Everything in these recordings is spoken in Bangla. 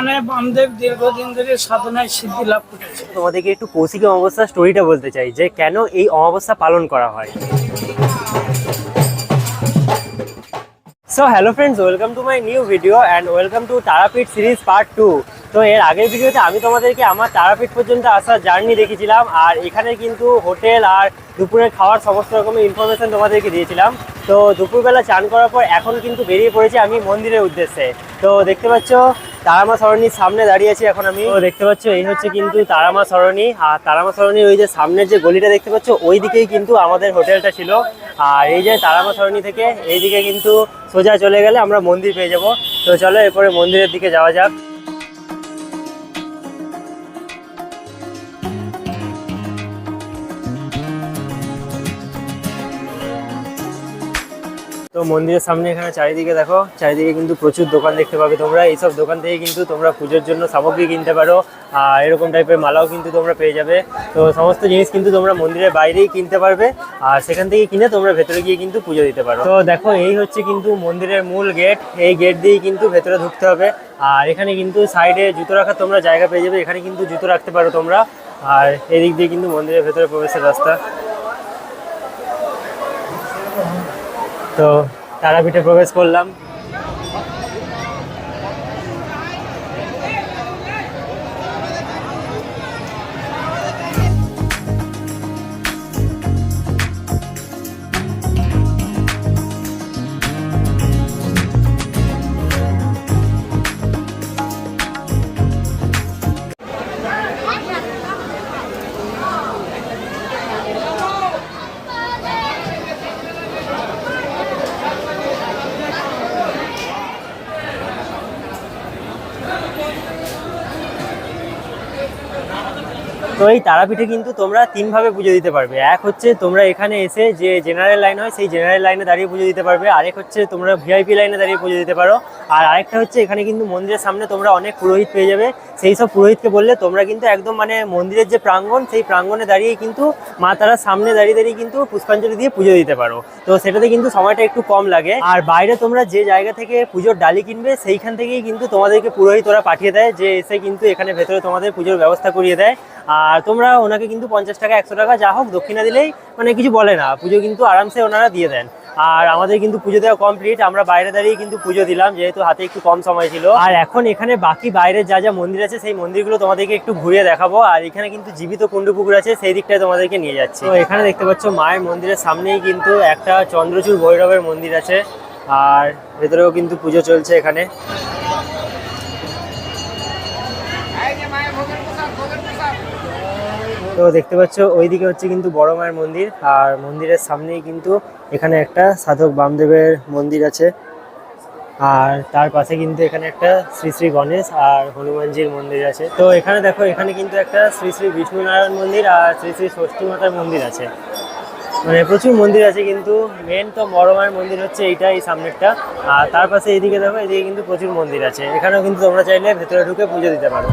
এখানে বামদেব দীর্ঘদিন ধরে সাধনায় সিদ্ধি লাভ করেছে। তোমাদেরকে একটু কৌশিক অমাবস্যা স্টোরিটা বলতে চাই, যে কেন এই অমাবস্যা পালন করা হয়? So hello friends welcome to my new video and welcome to Tarapith series part two তো এর আগের ভিডিওতে আমি তোমাদেরকে আমার তারাপীঠ পর্যন্ত আসার জার্নি দেখেছিলাম আর এখানে কিন্তু হোটেল আর দুপুরে খাওয়ার সমস্ত রকমের ইনফরমেশন তোমাদেরকে দিয়েছিলাম। তো দুপুরবেলা চান করার পর এখন কিন্তু বেরিয়ে পড়েছি আমি মন্দিরের উদ্দেশ্যে। তো দেখতে পাচ্ছ, তারামা সরণির সামনে দাঁড়িয়ে আছি এখন আমি। দেখতে পাচ্ছ, এই হচ্ছে কিন্তু তারামা সরণি। আর তারামা সরণির ওই যে সামনের যে গলিটা দেখতে পাচ্ছ, ওই দিকেই কিন্তু আমাদের হোটেলটা ছিল। আর এই যে তারামা সরণি থেকে, এইদিকে কিন্তু সোজা চলে গেলে আমরা মন্দির পেয়ে যাব। তো চলো এরপরে মন্দিরের দিকে যাওয়া যাক। তো মন্দিরের সামনে এখানে চারিদিকে দেখো, চারিদিকে কিন্তু প্রচুর দোকান দেখতে পাবে তোমরা। এইসব দোকান থেকে কিন্তু তোমরা পুজোর জন্য সামগ্রী কিনতে পারো, আর এরকম টাইপের মালাও কিন্তু তোমরা পেয়ে যাবে। তো সমস্ত জিনিস কিন্তু তোমরা মন্দিরের বাইরেই কিনতে পারবে, আর সেখান থেকে কিনে তোমরা ভেতরে গিয়ে কিন্তু পুজো দিতে পারো। তো দেখো, এই হচ্ছে কিন্তু মন্দিরের মূল গেট এই গেট দিয়েই কিন্তু ভেতরে ঢুকতে হবে। আর এখানে কিন্তু সাইডে জুতো রাখার তোমরা জায়গা পেয়ে যাবে, এখানে কিন্তু জুতো রাখতে পারো তোমরা। আর এদিক দিয়ে কিন্তু মন্দিরের ভেতরে প্রবেশের রাস্তা। তো তারাপীঠে প্রবেশ করলাম। তো এই তারাপীঠে কিন্তু তোমরা তিনভাবে পুজো দিতে পারবে। এক হচ্ছে তোমরা এখানে এসে যে জেনারেল লাইন হয়, সেই জেনারেল লাইনে দাঁড়িয়ে পুজো দিতে পারবে। আরেক হচ্ছে তোমরা ভিআইপি লাইনে দাঁড়িয়ে পুজো দিতে পারো। আর আরেকটা হচ্ছে এখানে কিন্তু মন্দিরের সামনে তোমরা অনেক পুরোহিত পেয়ে যাবে। সেই সব পুরোহিতকে বললে তোমরা কিন্তু একদম মানে মন্দিরের যে প্রাঙ্গণ, সেই প্রাঙ্গণে দাঁড়িয়ে কিন্তু মা তারার সামনে দাঁড়িয়ে দাঁড়িয়ে কিন্তু পুষ্পাঞ্জলি দিয়ে পুজো দিতে পারো। তো সেটাতে কিন্তু সময়টা একটু কম লাগে। আর বাইরে তোমরা যে জায়গা থেকে পুজোর ডালি কিনবে, সেইখান থেকেই কিন্তু তোমাদেরকে পুরোহিত ওরা পাঠিয়ে দেয়, যে এসে কিন্তু এখানে ভেতরে তোমাদের পুজোর ব্যবস্থা করিয়ে দেয়। আর তোমরা ওনাকে কিন্তু পঞ্চাশ টাকা, একশো টাকা যা হোক দক্ষিণা দিলেই মানে কিছু বলে না। পুজো কিন্তু আরামসে ওনারা দিয়ে দেন। আর আমাদের কিন্তু পুজো দেওয়া কমপ্লিট আমরা বাইরে দাঁড়িয়ে কিন্তু পুজো দিলাম, যেহেতু হাতে একটু কম সময় ছিল। আর এখন এখানে বাকি বাইরে যা যা মন্দির আছে, সেই মন্দিরগুলো তোমাদেরকে একটু ঘুরিয়ে দেখাবো। আর এখানে কিন্তু জীবিত কুণ্ডু পুকুর আছে, সেই দিকটায় তোমাদেরকে নিয়ে যাচ্ছে। তো এখানে দেখতে পাচ্ছ মায়ের মন্দিরের সামনেই কিন্তু একটা চন্দ্রচূড় ভৈরবের মন্দির আছে। আর ভেতরেও কিন্তু পুজো চলছে এখানে। তো দেখতে পাচ্ছ, ওইদিকে হচ্ছে কিন্তু বড় মায়ের মন্দির, আর মন্দিরের সামনেই কিন্তু এখানে একটা সাধক বামদেবের মন্দির আছে। আর তার পাশে কিন্তু এখানে একটা শ্রী শ্রী গণেশ আর হনুমানজির মন্দির আছে। তো এখানে দেখো, এখানে কিন্তু একটা শ্রী শ্রী বিষ্ণুনারায়ণ মন্দির আর শ্রী শ্রী ষষ্ঠী মাতার মন্দির আছে। মানে প্রচুর মন্দির আছে কিন্তু মেন তো বড় মায়ের মন্দির হচ্ছে এইটা এই সামনেরটা। আর তার পাশে এইদিকে দেখো, এদিকে কিন্তু প্রচুর মন্দির আছে। এখানেও কিন্তু তোমরা চাইলে ভেতরে ঢুকে পুজো দিতে পারো।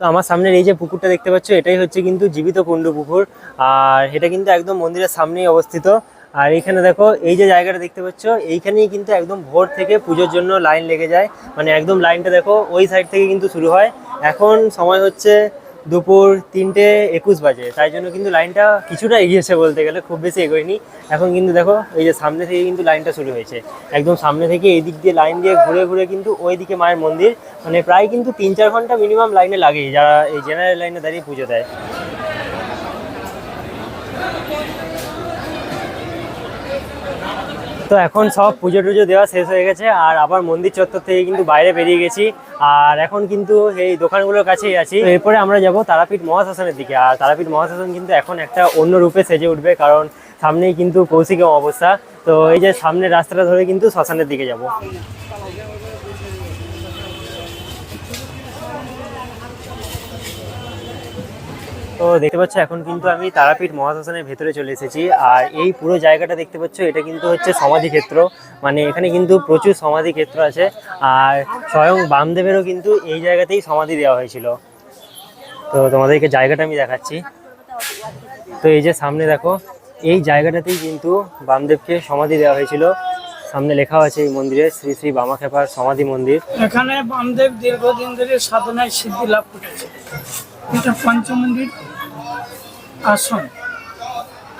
তো আমার সামনের এই যে পুকুরটা দেখতে পাচ্ছ, এটাই হচ্ছে কিন্তু জীবিত কুণ্ড পুকুর। আর এটা কিন্তু একদম মন্দিরের সামনেই অবস্থিত। আর এইখানে দেখো, এই যে জায়গাটা দেখতে পাচ্ছ, এইখানেই কিন্তু একদম ভোর থেকে পুজোর জন্য লাইন লেগে যায়। মানে একদম লাইনটা দেখো, ওই সাইড থেকে কিন্তু শুরু হয়। এখন সময় হচ্ছে দুপুর তিনটে একুশ বাজে। তাই জন্য কিন্তু লাইনটা কিছুটা এগিয়েছে বলতে গেলে, খুব বেশি এগোয়নি। এখন কিন্তু দেখো, এই যে সামনে থেকে কিন্তু লাইনটা শুরু হয়েছে। একদম সামনে থেকে এই দিক দিয়ে লাইন দিয়ে ঘুরে ঘুরে কিন্তু ওই দিকে মায়ের মন্দির। মানে প্রায় কিন্তু তিন চার ঘণ্টা মিনিমাম লাইনে লাগেই, যারা এই জেনারেল লাইনে দাঁড়িয়ে পুজো দেয়। তো এখন সব পুজো টুজো দেওয়া শেষ হয়ে গেছে, আর আবার মন্দির চত্বর থেকে কিন্তু বাইরে বেরিয়ে গেছি, আর এখন কিন্তু এই দোকানগুলোর কাছেই আছি। এরপরে আমরা যাব তারাপীঠ মহাশ্মশানের দিকে, আর তারাপীঠ মহাশ্মশান কিন্তু এখন একটা অন্য রূপে সেজে উঠবে, কারণ সামনেই কিন্তু কৌশিক অবস্থা তো এই যে সামনের রাস্তাটা ধরে কিন্তু শ্মশানের দিকে যাব। তো দেখতে পাচ্ছ, এখন কিন্তু আমি তারাপীঠ মহাশ্মশানের ভেতরে চলে এসেছি। আর এই পুরো জায়গাটা দেখতে পাচ্ছ, এটা কিন্তু হচ্ছে সমাধি ক্ষেত্র। মানে এখানে কিন্তু প্রচুর সমাধি ক্ষেত্র আছে। আর স্বয়ং বামদেবেরও কিন্তু এই জায়গাতেই সমাধি দেওয়া হয়েছিল। তো তোমাদেরকে জায়গাটা আমি দেখাচ্ছি। তো এই যে সামনে দেখো, এই জায়গাটাতেই কিন্তু বামদেবকে সমাধি দেওয়া হয়েছিল। সামনে লেখা আছে এই মন্দিরে, শ্রী শ্রী বামাখ্যাপার সমাধি মন্দির। এখানে বামদেব দীর্ঘদিন ধরে সাধনায় সিদ্ধি লাভ করেছে। এটা পঞ্চমন্দির। আসন,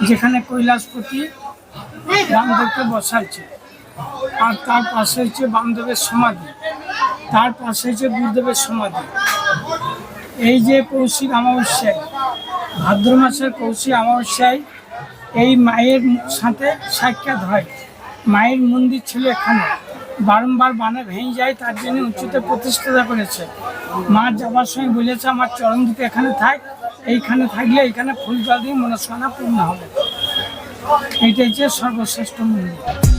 যেখানে কৈলাসপতি বামদেবকে বসাইছে। আর তার পাশে হচ্ছে বামদেবের সমাধি, তার পাশে হচ্ছে গুরুদেবের সমাধি। এই যে কৌশিক অমাবস্যায়, ভাদ্র মাসের কৌশিক অমাবস্যায় এই মায়ের সাথে সাক্ষাৎ হয়। মায়ের মন্দির ছিল এখানে। বারংবার বানা ভেঙে যায়, তার জন্য উঁচুতে প্রতিষ্ঠাতা করেছে। মা যাবার সময় বলেছে, আমার চরণ দুটো এখানে থাক এইখানে থাকলে এইখানে ফুল জল দিয়ে মনস্কামনা পূর্ণ হবে। এটাই যে সর্বশ্রেষ্ঠ মন্দির।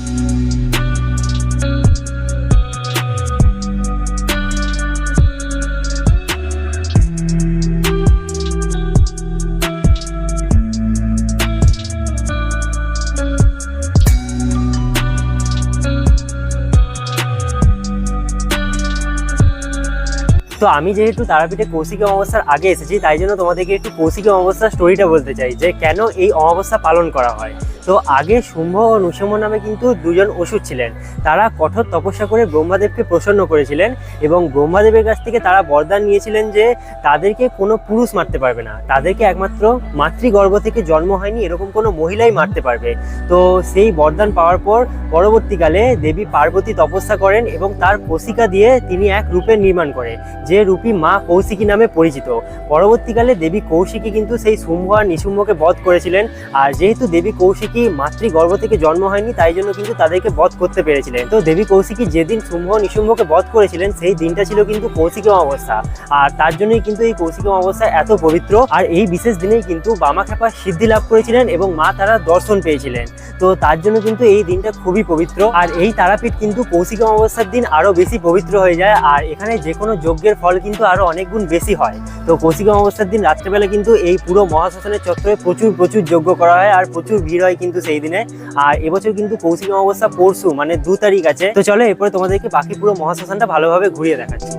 তো আমি যেহেতু তারাপীঠে কৌশিক অমাবস্যার আগে এসেছি, তাই জন্য তোমাদেরকে একটু কৌশিক অমাবস্যার স্টোরিটা বলতে চাই যে কেন এই অমাবস্যা পালন করা হয়। তো আগে শুম্ভ ও নৃসিংহ নামে কিন্তু দুজন অসুর ছিলেন। তারা কঠোর তপস্যা করে ব্রহ্মাদেবকে প্রসন্ন করেছিলেন এবং ব্রহ্মাদেবের কাছ থেকে তারা বরদান নিয়েছিলেন যে তাদেরকে কোনো পুরুষ মারতে পারবে না। তাদেরকে একমাত্র মাতৃগর্ভ থেকে জন্ম হয়নি, এরকম কোনো মহিলাই মারতে পারবে। তো সেই বরদান পাওয়ার পর পরবর্তীকালে দেবী পার্বতী তপস্যা করেন এবং তার কোশিকা দিয়ে তিনি এক রূপের নির্মাণ করে যে রূপী মা কৌশিকী নামে পরিচিত। পরবর্তীকালে দেবী কৌশিকী কিন্তু সেই শুম্ভ আর নিশুম্ভকে বধ করেছিলেন। আর যেহেতু দেবী কৌশিকী মাতৃগর্ভ থেকে জন্ম হয়নি, তাই জন্য কিন্তু তাদেরকে বধ করতে পেরেছিলেন। তো দেবী কৌশিকী যেদিন শুম্ভ নিশুম্ভকে বধ করেছিলেন, সেই দিনটা ছিল কিন্তু কৌশিকী অমাবস্যা। আর তার জন্যই কিন্তু এই কৌশিকী অমাবস্যা এত পবিত্র। আর এই বিশেষ দিনেই কিন্তু বামাখ্যাপা সিদ্ধি লাভ করেছিলেন এবং মা তারা দর্শন পেয়েছিলেন। তো তার জন্য কিন্তু এই দিনটা খুবই পবিত্র। আর এই তারাপীঠ কিন্তু কৌশিক অমাবস্যার দিন আরও বেশি পবিত্র হয়ে যায়। আর এখানে যে কোনো যজ্ঞের ফল কিন্তু আরও অনেক গুণ বেশি হয়। তো কৌশিক অমাবস্যার দিন রাত্রেবেলা কিন্তু এই পুরো মহাশ্মশানের চত্বরে প্রচুর প্রচুর যজ্ঞ করা হয়। আর প্রচুর ভিড় হয় কিন্তু সেই দিনে। আর এবছর কিন্তু কৌশিক অমাবস্যা পরশু মানে দু তারিখ আছে। তো চলো, এরপরে তোমাদেরকে বাকি পুরো মহাশ্মশানটা ভালোভাবে ঘুরিয়ে দেখাচ্ছি।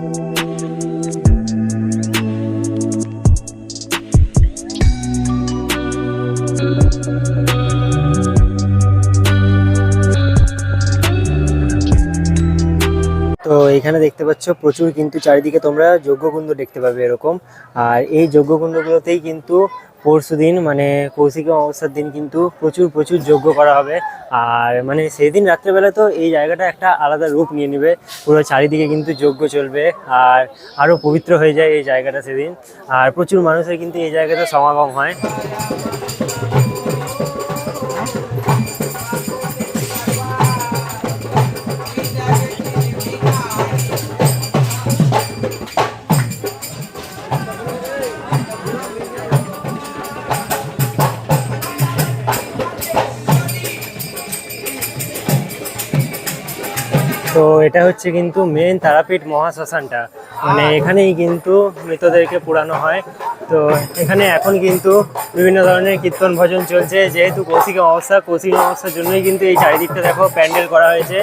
তো এখানে দেখতে পাচ্ছ, প্রচুর কিন্তু চারিদিকে তোমরা যজ্ঞকুণ্ড দেখতে পাবে এরকম। আর এই যজ্ঞকুণ্ডগুলোতেই কিন্তু পরশু দিন মানে কৌশিক অমাবস্যার দিন কিন্তু প্রচুর প্রচুর যজ্ঞ করা হবে। আর মানে সেই দিন রাত্রেবেলা তো এই জায়গাটা একটা আলাদা রূপ নিয়ে নেবে। পুরো চারিদিকে কিন্তু যজ্ঞ চলবে আর আরও পবিত্র হয়ে যায় এই জায়গাটা সেদিন। আর প্রচুর মানুষের কিন্তু এই জায়গাতে সমাগম হয়। তো এটা হচ্ছে কিন্তু মেন তারাপীঠ মহাশ্মশানটা। মানে এখানেই কিন্তু মৃতদেরকে পুরানো হয়। তো এখানে এখন কিন্তু বিভিন্ন ধরনের কীর্তন ভজন চলছে। যেহেতু কৌশিক অমাবস্যা, কৌশিক অমাবস্যার জন্যই কিন্তু এই চারিদিকটা দেখো প্যান্ডেল করা হয়েছে।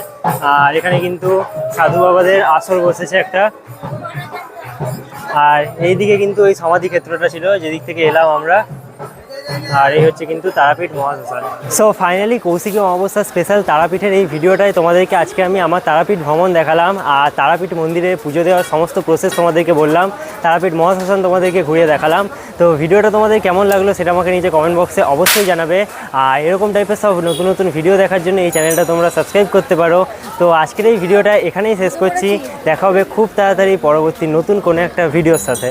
আর এখানে কিন্তু সাধু বাবাদের আসর বসেছে একটা। আর এইদিকে কিন্তু ওই সমাধি ক্ষেত্রটা ছিল, যেদিক থেকে এলাম আমরা। আর এই হচ্ছে কিন্তু তারাপীঠ মহাশ্মশান। So finally Kaushiki Amavasya special তারাপীঠের এই ভিডিওটায় তোমাদেরকে আজকে আমি আমার তারাপীঠ ভ্রমণ দেখালাম আর তারাপীঠ মন্দিরে পুজো দেওয়ার সমস্ত প্রসেস তোমাদেরকে বললাম, তারাপীঠ মহাশ্মশান তোমাদেরকে ঘুরিয়ে দেখালাম। তো ভিডিওটা তোমাদের কেমন লাগল সেটা আমাকে নিচে কমেন্ট বক্সে অবশ্যই জানাবে। আর এরকম টাইপের সব নতুন নতুন ভিডিও দেখার জন্য এই চ্যানেলটা তোমরা সাবস্ক্রাইব করতে পারো। তো আজকের এই ভিডিওটা এখানেই শেষ করছি। দেখা হবে খুব তাড়াতাড়ি পরবর্তী নতুন কোনো একটা ভিডিওর সাথে।